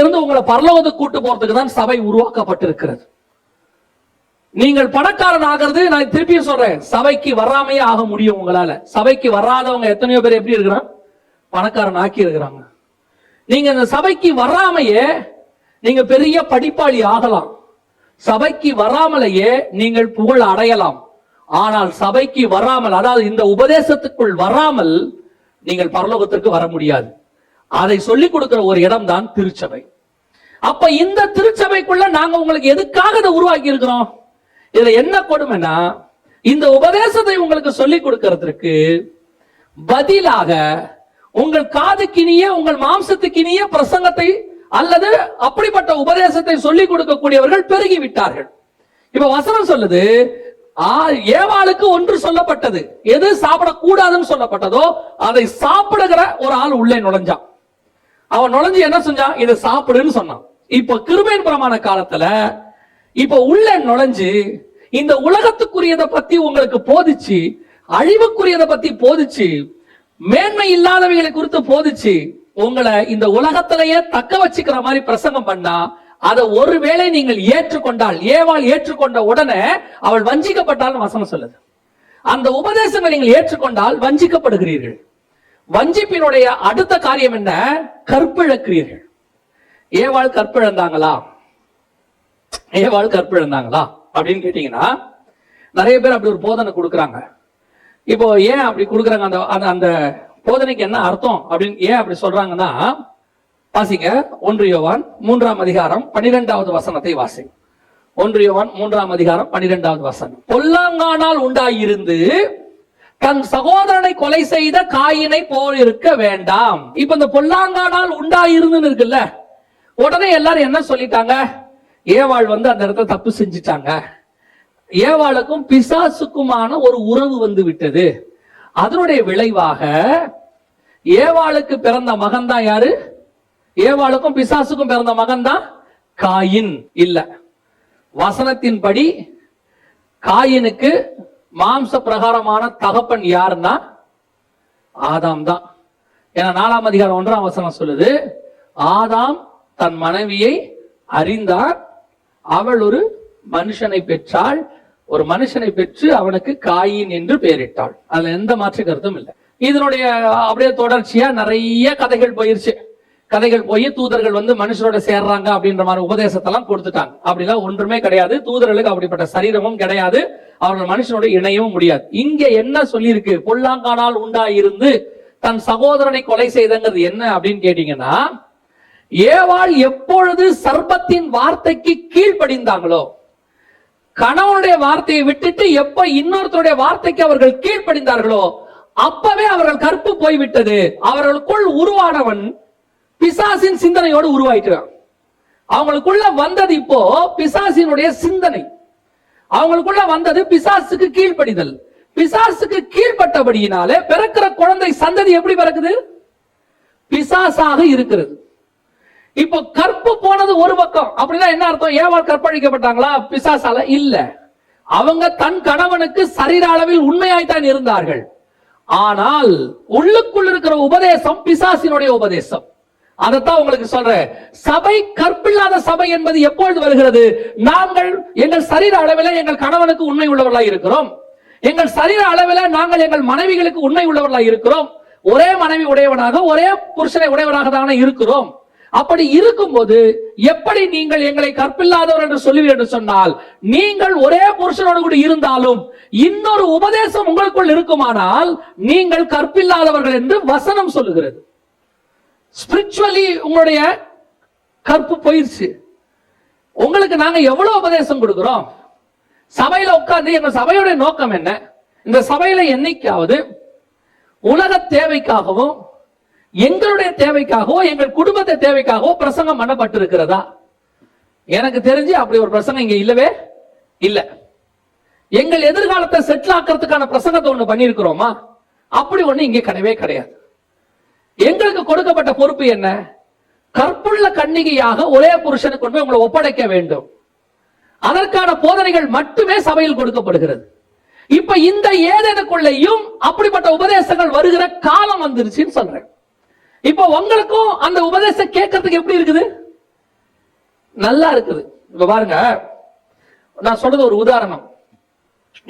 இருந்து உங்களை பரலோகத்தை கூட்டு போறதுக்கு தான் சபை உருவாக்கப்பட்டிருக்கிறது. நீங்கள் பணக்காரன் ஆகிறது நான் திருப்பியும் சொல்றேன். சபைக்கு வராமையே ஆக முடியும் உங்களால. சபைக்கு வராதவங்க எத்தனையோ பேர் எப்படி இருக்கிறான் பணக்காரன் ஆக்கி இருக்கிறாங்க. நீங்க இந்த சபைக்கு வராமையே நீங்க பெரிய படிப்பாளி ஆகலாம். சபைக்கு வராமலேயே நீங்கள் புகழ் அடையலாம். ஆனால் சபைக்கு வராமல் அதாவது இந்த உபதேசத்துக்குள் வராமல் நீங்கள் பரலோகத்திற்கு வர முடியாது. அதை சொல்லிக் கொடுக்கிற ஒரு இடம் தான் திருச்சபை. அப்ப இந்த திருச்சபைக்குள்ள நாங்க உங்களுக்கு எதுக்காக இதை உருவாக்கி இருக்கிறோம்? இதுல என்ன கொடுமைன்னா இந்த உபதேசத்தை உங்களுக்கு சொல்லிக் கொடுக்கிறதுக்கு பதிலாக உங்கள் காதுக்கினிய உங்கள் மாம்சத்துக்கினிய பிரசங்கத்தை அல்லது அப்படிப்பட்ட உபதேசத்தை சொல்லிக் கொடுக்கக்கூடியவர்கள் பெருகி விட்டார்கள் இப்ப வசனம் சொல்லுது ஆ, ஏவாளுக்கு ஒன்று சொல்லப்பட்டது. எது சாப்பிடக்கூடாதுன்னு சொல்லப்பட்டதோ அதை சாப்பிடுகிற ஒரு ஆள் உள்ளே நுழைஞ்சான். அவன் நுழைஞ்சு என்ன செஞ்சான்? இதை சாப்பிடுன்னு சொன்னான். இப்ப கிருபையின் பிரமாண காலத்துல இப்ப உள்ள நுழைஞ்சு இந்த உலகத்துக்குரியதை பத்தி உங்களுக்கு போதிச்சு அழிவுக்குரியதை பத்தி போதிச்சு மேன்மை இல்லாதவைகளை குறித்து போதிச்சு உங்களை இந்த உலகத்திலேயே தக்க வச்சுக்கிற மாதிரி பிரசங்கம் பண்ணா அதை ஒருவேளை நீங்கள் ஏற்றுக்கொண்டால் ஏவாள் ஏற்றுக்கொண்ட உடனே அவள் வஞ்சிக்கப்பட்டால் வசனம் சொல்லுது. அந்த உபதேசங்களை நீங்கள் ஏற்றுக்கொண்டால் வஞ்சிக்கப்படுகிறீர்கள். வஞ்சிப்பினுடைய அடுத்த காரியம் என்ன? கற்பிழக்கிறீர்கள். ஏவாள் கற்பிழந்தாங்களா? ஏவாள் கற்பிழந்தாங்களா? அப்படின்னு கேட்டீங்கன்னா நிறைய பேர் அப்படி ஒரு போதனை கொடுக்குறாங்க. இப்போ ஏன் அப்படி கொடுக்குறாங்க? அந்த அந்த அந்த போதனைக்கு என்ன அர்த்தம்? அப்படின்னு ஏன் அப்படி சொல்றாங்கன்னா வாசிங்க. ஒன்று யோவான் மூன்றாம் அதிகாரம் பன்னிரெண்டாவது வசனத்தை வாசி. ஒன்று யோவான் மூன்றாம் அதிகாரம் பன்னிரெண்டாவது வசனம். பொல்லாங்கானால் உண்டாயிருந்து தன் சகோதரனை கொலை செய்த காயினை போல் இருக்க வேண்டாம். இப்ப இந்த பொல்லாங்கானால் உண்டாயிருந்துன்னு இருக்குல்ல உடனே எல்லாரும் என்ன சொல்லிட்டாங்க? ஏவாள் வந்து அந்த இடத்துல தப்பு செஞ்சிட்டாங்க. ஏவாளுக்கும் பிசாசுக்குமான ஒரு உறவு வந்து விட்டது. அதனுடைய விளைவாக ஏவாளுக்கு பிறந்த மகன் தான் யாரு? ஏவாளுக்கும் பிசாசுக்கும் பிறந்த மகன் தான் காயின் இல்ல. வசனத்தின்படி காயினுக்கு மாம்ச பிரகாரமான தகப்பன் யாருன்னா? ஆதாம் தான். ஏன்னா நாலாம் அதிகாரம் ஒன்றாம் வசனம் சொல்லுது ஆதாம் தன் மனைவியை அறிந்தார் அவள் ஒரு மனுஷனை பெற்றாள் ஒரு மனுஷனை பெற்று அவனுக்கு காயின் என்று பெயரிட்டாள். அதுல எந்த மாற்று கருத்தும் இல்லை. இதனுடைய அப்படியே தொடர்ச்சியா நிறைய கதைகள் போயிருச்சு. கதைகள் போய் தூதர்கள் வந்து மனுஷரோட சேர்றாங்க அப்படின்ற மாதிரி உபதேசத்தெல்லாம் கொடுத்துட்டாங்க. அப்படிலாம் ஒன்றுமே கிடையாது. தூதர்களுக்கு அப்படிப்பட்ட சரீரமும் கிடையாது. அவர்கள் மனுஷனோட இணையவும் முடியாது. இங்க என்ன சொல்லியிருக்கு? பொல்லாங்கானால் உண்டாயிருந்து தன் சகோதரனை கொலை செய்தங்கிறது என்ன அப்படின்னு கேட்டீங்கன்னா ஏவாள் எப்பொழுது சர்ப்பத்தின் வார்த்தைக்கு கீழ்ப்படிந்தாங்களோ கணவனுடைய வார்த்தையை விட்டுட்டு எப்ப இன்னொருத்தருடைய வார்த்தைக்கு அவர்கள் கீழ்ப்படிந்தார்களோ அப்பவே அவர்கள் கற்பு போய்விட்டது. அவர்களுக்குள் உருவானவன் பிசாசின் சிந்தனையோடு உருவாயிட்டான். அவங்களுக்குள்ள வந்தது இப்போ பிசாசினுடைய சிந்தனை. அவங்களுக்குள்ள வந்தது பிசாசுக்கு கீழ்ப்படிதல். பிசாசுக்கு கீழ்ப்பட்டபடியினாலே பிறக்கிற குழந்தை சந்ததி எப்படி பிறக்குது? பிசாசாக இருக்கிறது. இப்போ கற்பு போனது ஒரு பக்கம். அப்படின்னா என்ன அர்த்தம்? ஏவாள் கற்பழிக்கப்பட்டாங்களா? பிசாசால இல்ல. அவங்க தன் கணவனுக்கு சரீர அளவில் உண்மையாய்த்தான் இருந்தார்கள். ஆனால் உள்ளுக்குள் இருக்கிற உபதேசம் பிசாசினுடைய உபதேசம். அதைத்தான் உங்களுக்கு சொல்றேன். சபை கற்பில்லாத சபை என்பது எப்பொழுது வருகிறது? நாங்கள் எங்கள் சரீர அளவில் எங்கள் கணவனுக்கு உண்மை உள்ளவர்களாக இருக்கிறோம். எங்கள் சரீர அளவில் நாங்கள் எங்கள் மனைவிகளுக்கு உண்மை உள்ளவர்களாக இருக்கிறோம். ஒரே மனைவி உடையவனாக ஒரே புருஷனை உடையவனாக தானே இருக்கிறோம். அப்படி இருக்கும்போது எப்படி நீங்கள் எங்களை கற்பில்லாதவர் என்று சொல்லுவீர் என்று சொன்னால் நீங்கள் ஒரே புருஷனோடு கூட இருந்தாலும் இன்னொரு உபதேசம் உங்களுக்குள் இருக்குமானால் நீங்கள் கற்பில்லாதவர்கள் என்று வசனம் சொல்லுகிறது. ஸ்பிரிச்சுவலி உங்களுடைய கற்பு போயிருச்சு. உங்களுக்கு நாங்கள் எவ்வளோ உபதேசம் கொடுக்குறோம்? சபையில் உட்காந்து எங்கள் சபையோட நோக்கம் என்ன? இந்த சபையில் என்னைக்காவது உலக தேவைக்காகவும் எங்களுடைய தேவைக்காகவோ எங்கள் குடும்பத்தை தேவைக்காகவோ பிரசங்கம் பண்ணப்பட்டிருக்கிறதா? எனக்கு தெரிஞ்சு அப்படி ஒரு பிரசங்கம் இங்கே இல்லவே இல்லை. எங்கள் எதிர்காலத்தை செட்டில் ஆக்கிறதுக்கான பிரசங்கத்தை ஒன்று பண்ணியிருக்கிறோமா? அப்படி ஒன்று இங்கே கிடையவே கிடையாது. எங்களுக்கு கொடுக்கப்பட்ட பொறுப்பு என்ன? கற்புள்ள கன்னிகையாக ஒரே புருஷனுக்கு கொண்டு போய் உங்களை ஒப்படைக்க வேண்டும். அதற்கான போதனைகள் மட்டுமே சபையில் கொடுக்கப்படுகிறது. இப்ப இந்த ஏதேனுக்குள்ளேயும் அப்படிப்பட்ட உபதேசங்கள் வருகிற காலம் வந்துருச்சுன்னு சொல்றேன். இப்போ உங்களுக்கும் அந்த உபதேசம் கேட்கறதுக்கு எப்படி இருக்குது? நல்லா இருக்குது. இப்ப பாருங்க நான் சொல்றது ஒரு உதாரணம்.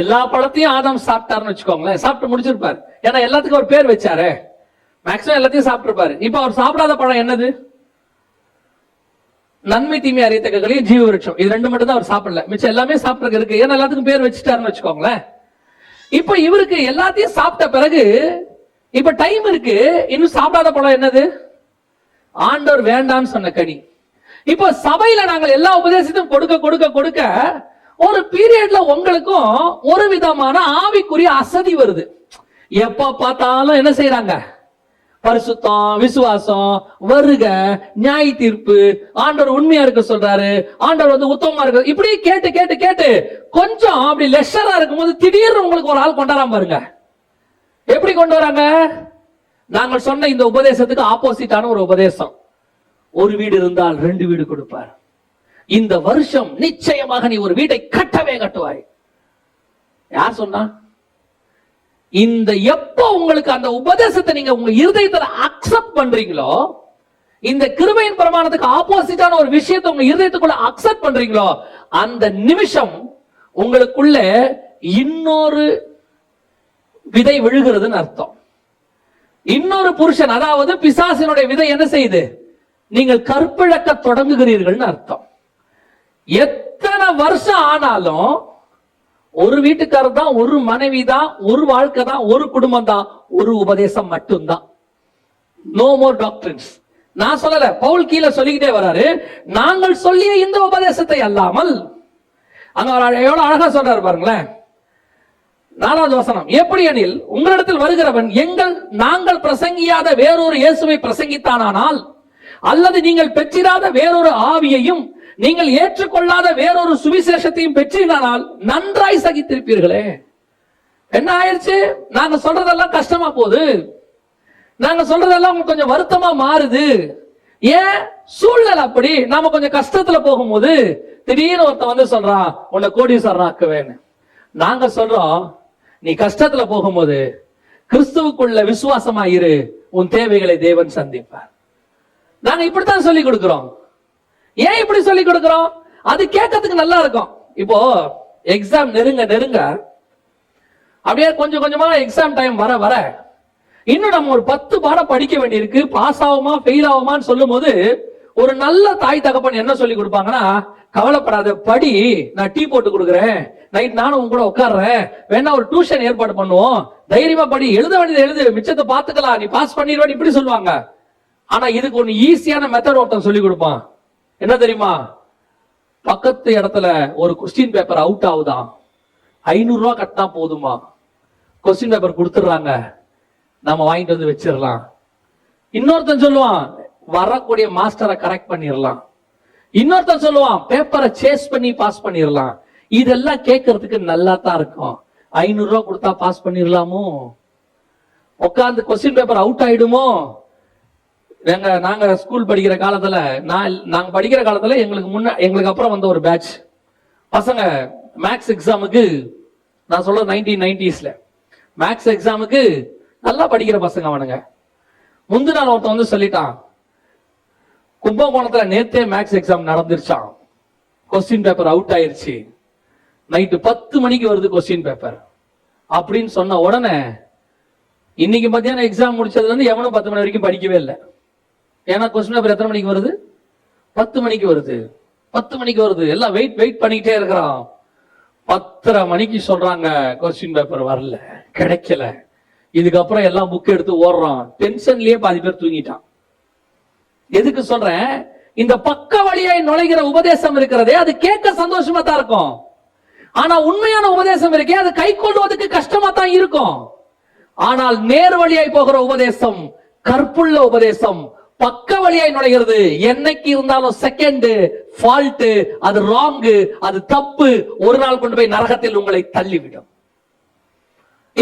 எல்லா பழத்தையும் ஆதாம் சாப்பிட்டாருன்னு வச்சுக்கோங்களேன். சாப்பிட்டு முடிச்சிருப்பாரு. ஏன்னா எல்லாத்துக்கும் ஒரு பேர் வச்சாரு. மேக்ஸிமம் எல்லாத்தையும் சாப்பிட்டுருப்பாரு. இப்ப அவர் சாப்பிடாத பழம் என்னது? நன்மை தீமை அறியத்தக்களையும் ஜீவ விருட்சம் இது ரெண்டு மட்டும் தான் அவர் சாப்பிடல. மிச்சம் எல்லாமே சாப்பிட்டு இருக்கு. ஏன்னா எல்லாத்துக்கும் பேர் வச்சுட்டாருன்னு வச்சுக்கோங்களேன். இப்ப இவருக்கு எல்லாத்தையும் சாப்பிட்ட பிறகு இப்ப டைம் இருக்கு. இன்னும் சாப்பிடாத பழம் என்னது? ஆண்டவர் வேண்டான்னு சொன்ன கனி. இப்போ சபையில நாங்கள் எல்லா உபதேசத்தையும் கொடுக்க கொடுக்க கொடுக்க ஒரு பீரியட்ல உங்களுக்கும் ஒரு விதமான ஆவிக்குரிய அசதி வருது. எப்ப பார்த்தாலும் என்ன செய்யறாங்க பரிசுத்தம் விசுவாசம் வருக நியாய தீர்ப்பு ஆண்டவர் உண்மையா இருக்க சொல்றாரு. ஆண்டவர் வந்து உத்தமமா இருக்க இப்படி கேட்டு கேட்டு கேட்டு. கொஞ்சம் அப்படி லெஷரா இருக்கும்போது திடீர்னு உங்களுக்கு ஒரு ஆள் கொண்டாராம பாருங்க. எப்படி கொண்டு வராங்க? நாங்கள் சொன்ன இந்த உபதேசத்துக்கு ஆப்போசிட்டான ஒரு உபதேசம். ஒரு வீடு இருந்தால் ரெண்டு வீடு கொடுப்பார். இந்த வருஷம் நிச்சயமாக நீ ஒரு வீட்டை கட்டவே கட்டுவாய். யார் சொன்னா? இந்த எப்போ உங்களுக்கு அந்த உபதேசத்தை நீங்க உங்க இருதயத்துல அக்செப்ட் பண்றீங்களோ இந்த கிருபையின் பிரமாணத்துக்கு ஆப்போசிட்டான ஒரு விஷயத்தை உங்க இருதயத்துக்குள்ள அக்செப்ட் பண்றீங்களோ அந்த நிமிஷம் உங்களுக்குள்ள இன்னொரு விதை விழுகிறதுன்னு அர்த்தம். இன்னொரு புருஷன் அதாவது பிசாசினுடைய விதை என்ன செய்யுது? நீங்கள் கற்பிழக்க தொடங்குகிறீர்கள்னு அர்த்தம். எத்தனை வருஷம் ஆனாலும் ஒரு வீட்டுக்காரர் தான் ஒரு மனைவி தான் ஒரு வாழ்க்கை தான் ஒரு குடும்பம் தான் ஒரு உபதேசம் மட்டும்தான். நோ மோர் டாக்டர்ஸ் நான் சொல்லல பவுல் கீழே சொல்லிக்கிட்டே வராரு நாங்கள் சொல்லிய இந்த உபதேசத்தை அல்லாமல் அங்க அவர் எவ்வளவு அழகா சொல்றாரு பாருங்களேன். நாலாவது வசனம் எப்படி எனில் உங்களிடத்தில் வருகிறவன் எங்கள் நாங்கள் பிரசங்கியாத வேறொரு இயேசுவை பிரசங்கித்தானால் அல்லது நீங்கள் பெற்றிராத வேறொரு ஆவியையும் நீங்கள் ஏற்றுக்கொள்ளாத வேறொரு சுவிசேஷத்தையும் பெற்றினால் நன்றாய் சகித்திருப்பீர்களே. என்ன ஆயிடுச்சு? நாங்க சொல்றதெல்லாம் கஷ்டமா போகுது. நாங்க சொல்றதெல்லாம் உங்களுக்கு கொஞ்சம் வருத்தமா மாறுது. ஏன்? சூழ்நிலை அப்படி. நாம கொஞ்சம் கஷ்டத்துல போகும்போது திடீர்னு ஒருத்தன் வந்து சொல்றான் உன்னை கோடீஸ்வரன் ஆக்குவேன்னு. நாங்க சொல்றோம் நீ கஷ்டத்துல போகும்போது கிறிஸ்துவுக்குள்ள விசுவாசமா இரு. உன் தேவைகளை தேவன் சந்திப்பார். நாங்க இப்படித்தான் சொல்லி கொடுக்கிறோம். ஏன் இப்படி சொல்லி கொடுக்கிறோம்? அது கேட்கறதுக்கு நல்லா இருக்கும். இப்போ எக்ஸாம் நெருங்க நெருங்க. அப்படியே கொஞ்சம் கொஞ்சமா எக்ஸாம் டைம் வர வர. இன்னும் நம்ம ஒரு பத்து பாடம் படிக்க வேண்டியிருக்கு. பாஸ் ஆகுமா ஃபெயில் ஆகுமான்னு சொல்லும் போது ஒரு நல்ல தாய் தகப்பன் என்ன சொல்லி கொடுப்பாங்கன்னா கவலைப்படாத படி. நான் டீ போட்டு கொடுக்குறேன். நைட் நானும் உங்க கூட உட்கார்றேன். வேணா ஒரு டியூஷன் ஏற்பாடு பண்ணுவோம். தைரியமா படி. எழுத வேண்டியது எழுது. மிச்சத்தை பாத்துக்கலாம் நீ பாஸ் பண்ணிடுவேன் இப்படி சொல்லுவாங்க. ஆனா இதுக்கு ஒன்னு ஈஸியான மெத்தட் ஒருத்தன் சொல்லி கொடுப்பான். என்ன தெரியுமா? பக்கத்து இடத்துல ஒரு கொஸ்டின் பேப்பர் அவுட் ஆகுதான் ஐநூறுரூவா கட்டினா போதுமா? கொஸ்டின் பேப்பர் கொடுத்துடுறாங்க. நம்ம வாங்கிட்டு வந்து வச்சிடலாம். இன்னொருத்தன் சொல்லுவான் வரக்கூடிய மாஸ்டரை கரெக்ட் பண்ணிடலாம். இன்னொருத்தன் சொல்லுவான் பேப்பரை சேஸ் பண்ணி பாஸ் பண்ணிடலாம். இதெல்லாம் கேட்கறதுக்கு நல்லா தான் இருக்கும். ஐநூறு கொடுத்தா பாஸ் பண்ணிடலாமோ? உட்காந்து கொஸ்டின் பேப்பர் அவுட் ஆயிடுமோ? எங்க நாங்க ஸ்கூல் படிக்கிற காலத்துல நான் நாங்க படிக்கிற காலத்துல எங்களுக்கு முன்ன எங்களுக்கு அப்புறம் வந்த ஒரு பேட்ச் பசங்க மேக்ஸ் எக்ஸாமுக்கு நான் சொல்றது நைன்டீன் நைன்டிஸ்ல மேக்ஸ் எக்ஸாமுக்கு நல்லா படிக்கிற பசங்க அவனுங்க. முந்தின நாள் ஒருத்தன் வந்து சொல்லிட்டான் கும்பகோணத்துல நேத்தே மேக்ஸ் எக்ஸாம் நடந்துருச்சான் கொஸ்டின் பேப்பர் அவுட் ஆயிருச்சு. நைட்டு பத்து மணிக்கு வருது கொஸ்டின் பேப்பர் அப்படின்னு சொன்ன உடனே இன்னைக்கு மத்தியானம் எக்ஸாம் முடிச்சதுல இருந்து எவனும் பத்து மணி வரைக்கும் படிக்கவே இல்லை. ஏன்னா கொஸ்டின் பேப்பர் எத்தனை மணிக்கு வருது? பத்து மணிக்கு வருது. பத்து மணிக்கு வருது. எல்லாம் வெயிட் வெயிட் பண்ணிக்கிட்டே இருக்கிறான் பத்தரை மணிக்கு சொல்றாங்க கொஸ்டின் பேப்பர் வரல. கிடைக்கல. இதுக்கப்புறம் எல்லாம் புக் எடுத்து ஓடுறான் டென்ஷன்லயே பாதி பேர் தூங்கிட்டான். எதுக்கு சொல்றேன்? இந்த பக்க வழியாய் நுழைகிற உபதேசம் இருக்கிறதே அது கேட்க சந்தோஷமா தான் இருக்கும். ஆனா உண்மையான உபதேசம் இருக்கே அது கை கொள்வதற்கு கஷ்டமா தான் இருக்கும். ஆனால் நேர் வழியாய் போகிற உபதேசம் கற்புள்ள உபதேசம் பக்க வழியாய் நுழைகிறது. என்னைக்கு இருந்தாலும் செகண்ட் ஃபால்ட் அது ராங்கு அது தப்பு ஒரு நாள் கொண்டு போய் நரகத்தில் உங்களை தள்ளிவிடும்.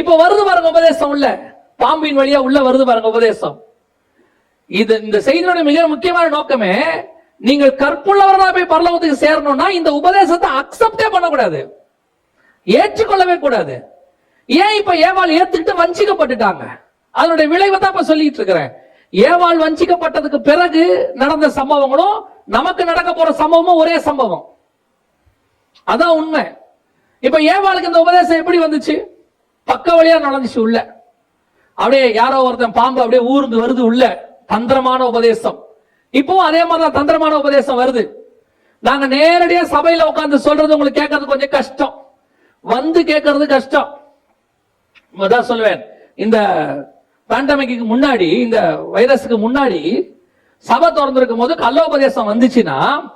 இப்ப வருது பாருங்க உபதேசம் உள்ள. பாம்பின் வழியா உள்ள வருது பாருங்க உபதேசம். இது இந்த செய்தியோட மிக முக்கியமான நோக்கமே நீங்கள் கற்புள்ளவர்களா போய் பரலோகத்துக்கு சேரணும்னா இந்த உபதேசத்தை அக்செப்டே பண்ணக்கூடாது. ஏற்றுக்கொள்ளவே கூடாது. ஏன் இப்ப ஏவாள் ஏத்துக்கிட்டு வஞ்சிக்கப்பட்டுட்டாங்க? அதனுடைய விளைவை தான் இப்ப சொல்லிட்டு இருக்கிறேன். ஏவாள் வஞ்சிக்கப்பட்டதுக்கு பிறகு நடந்த சம்பவங்களும் நமக்கு நடக்க போற சம்பவமும் ஒரே சம்பவம். அதான் உண்மை. இப்ப ஏவாளுக்கு இந்த உபதேசம் எப்படி வந்துச்சு? பக்க வழியா நடந்துச்சு உள்ள. அப்படியே யாரோ ஒருத்தன் பாம்பு அப்படியே ஊர்ந்து வருது உள்ள. தந்திரமான உபதேசம். இப்பவும் அதே மாதிரிதான் தந்திரமான உபதேசம் வருது. நாங்க நேரடியா சபையில உட்காந்து சொல்றது உங்களுக்கு கேட்கறது கொஞ்சம் கஷ்டம். வந்து கேட்கறது கஷ்டம். அதான் சொல்லுவேன். இந்த பேண்டமிக்கு முன்னாடி இந்த வைரஸுக்கு முன்னாடி சபை திறந்திருக்கும் போது கல்லோபதேசம் வந்துச்சுன்னா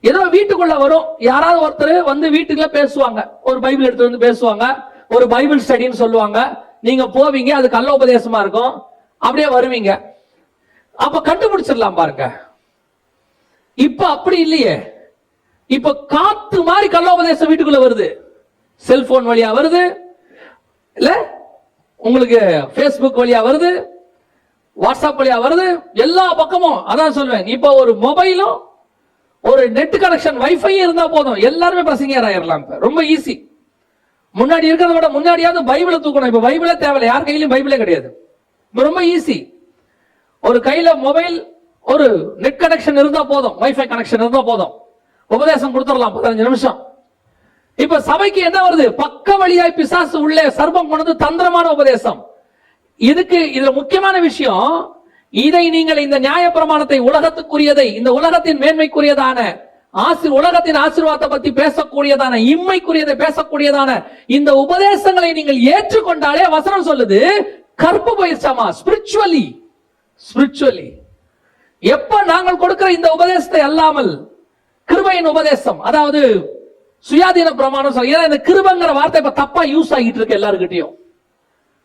ஏதோ வீட்டுக்குள்ள வரும். யாராவது ஒருத்தர் வந்து வீட்டுக்குள்ள பேசுவாங்க. ஒரு பைபிள் எடுத்து வந்து பேசுவாங்க. ஒரு பைபிள் ஸ்டடின்னு சொல்லுவாங்க. நீங்க போவீங்க அது கள்ள உபதேசமா இருக்கும். அப்படியே வருவீங்க. அப்ப கண்டுபிடிச்சிடலாம் பாருங்க. இப்ப அப்படி இல்லையே. இப்ப காத்து மாதிரி கள்ள உபதேசம் வீட்டுக்குள்ள வருது. செல்போன் வழியா வருது. இல்ல உங்களுக்கு ஃபேஸ்புக் வழியா வருது வாட்ஸ்அப் வழியா வருது எல்லா பக்கமும். அதான் சொல்வேன் இப்போ ஒரு மொபைலும் ஒரு நெட் கனெக்ஷன் வைஃபை இருந்தா போதும். எல்லாருமே பசங்க ஆயிடலாம் இப்போ. ரொம்ப ஈஸி முன்னாடி இருக்கிறத விட முன்னாடியாவது பைபிளை தூக்கணும். இப்போ பைபிளே தேவையில்லை. யார் கையிலும் பைபிளே கிடையாது. ரொம்ப ஈஸி ஒரு கையில மொபைல் ஒரு நெட் கனெக்ஷன் இருந்தா போதும். வைஃபை கனெக்ஷன் இருந்தா போதும். உபதேசம் கொடுத்துடலாம். பதினஞ்சு நிமிஷம். இப்ப சபைக்கு என்ன வருது? பக்க வழியாய் பிசாசு உள்ளே சர்வம் கொண்டது தந்திரமான உபதேசம். இதுக்கு இதுல முக்கியமான விஷயம் இதை நீங்கள் இந்த நியாய பிரமாணத்தை உலகத்துக்குரியதை இந்த உலகத்தின் மேன்மைக்குரியதான ஆசி உலகத்தின் ஆசீர்வாதத்தை பத்தி பேசக்கூடியதான இம்மைக்குரியதை பேசக்கூடியதான இந்த உபதேசங்களை நீங்கள் ஏற்றுக்கொண்டாலே வசனம் சொல்லுது கற்பு பயிற்சாமா ஸ்பிரிச்சுவலி ஸ்பிரிச்சுவலி எப்ப நாங்கள் கொடுக்கிற இந்த உபதேசத்தை அல்லாமல் கிருபையின் உபதேசம் அதாவது சுயாதீன பிரமாணம் சொல்ல ஏன்னா இந்த கிருபங்கிற வார்த்தை இப்ப தப்பா யூஸ் ஆகிட்டு இருக்கு எல்லாருக்கிட்டையும்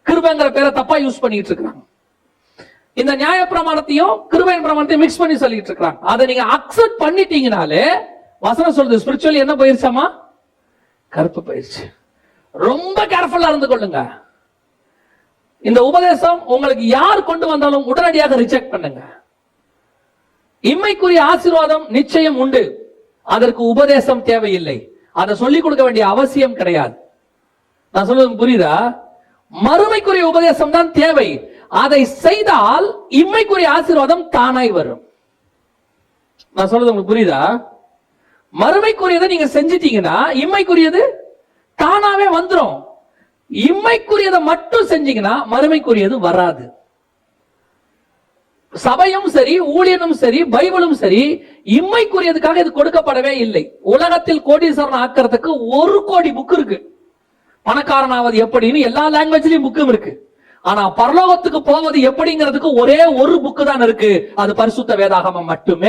கிருபங்கிற பேரை தப்பா யூஸ் பண்ணிட்டு இருக்காங்க. இந்த நியாய பிரமாணத்தையும் கிருபையின் பிரமாணத்தையும் மிக்ஸ் பண்ணி சொல்லிட்டு இருக்காங்க. அதை நீங்க அக்செப்ட் பண்ணிட்டீங்கனாலே வசனம் சொல்றது ஸ்பிரிச்சுவல் என்ன பயிற்சியாமா கருப்பு பயிற்சி. ரொம்ப கேர்ஃபுல்லா இருந்து கொள்ளுங்க. இந்த உபதேசம் உங்களுக்கு யார் கொண்டு வந்தாலும் உடனடியாக ரிஜெக்ட் பண்ணுங்க. இம்மைக்குரிய ஆசீர்வாதம் நிச்சயம் உண்டு. அதற்கு உபதேசம் தேவையில்லை. அதை சொல்லிக் கொடுக்க வேண்டிய அவசியம் கிடையாது. நான் சொல்றது புரியுதா? மறுமைக்குரிய உபதேசம் தான் தேவை. அதை செய்தால் இம்மைக்குரிய ஆசீர்வாதம் தானாய் வரும். நான் சொல்றது உங்களுக்கு புரியுதா? மறுமைக்குரியதை நீங்க செஞ்சிட்டீங்கன்னா இம்மைக்குரியது தானாவே வந்துரும். இம்மைக்குரியதை மட்டும் செஞ்சீங்கன்னா மறுமைக்குரியது வராது. சபையும் சரி ஊழியனும் சரி பைபிளும் சரி இம்மைக்குரியதுக்காக இது கொடுக்கப்படவே இல்லை. உலகத்தில் கோடீஸ்வரன் ஆக்கிறதுக்கு ஒரு கோடி புக் இருக்கு. பணக்காரனாவது எப்படின்னு எல்லா லாங்குவேஜ்லயும் புக்கும் இருக்கு. ஆனா பரலோகத்துக்கு போவது எப்படிங்கிறதுக்கு ஒரே ஒரு புக்கு தான் இருக்கு. அது பரிசுத்த வேதாகமம் மட்டுமே.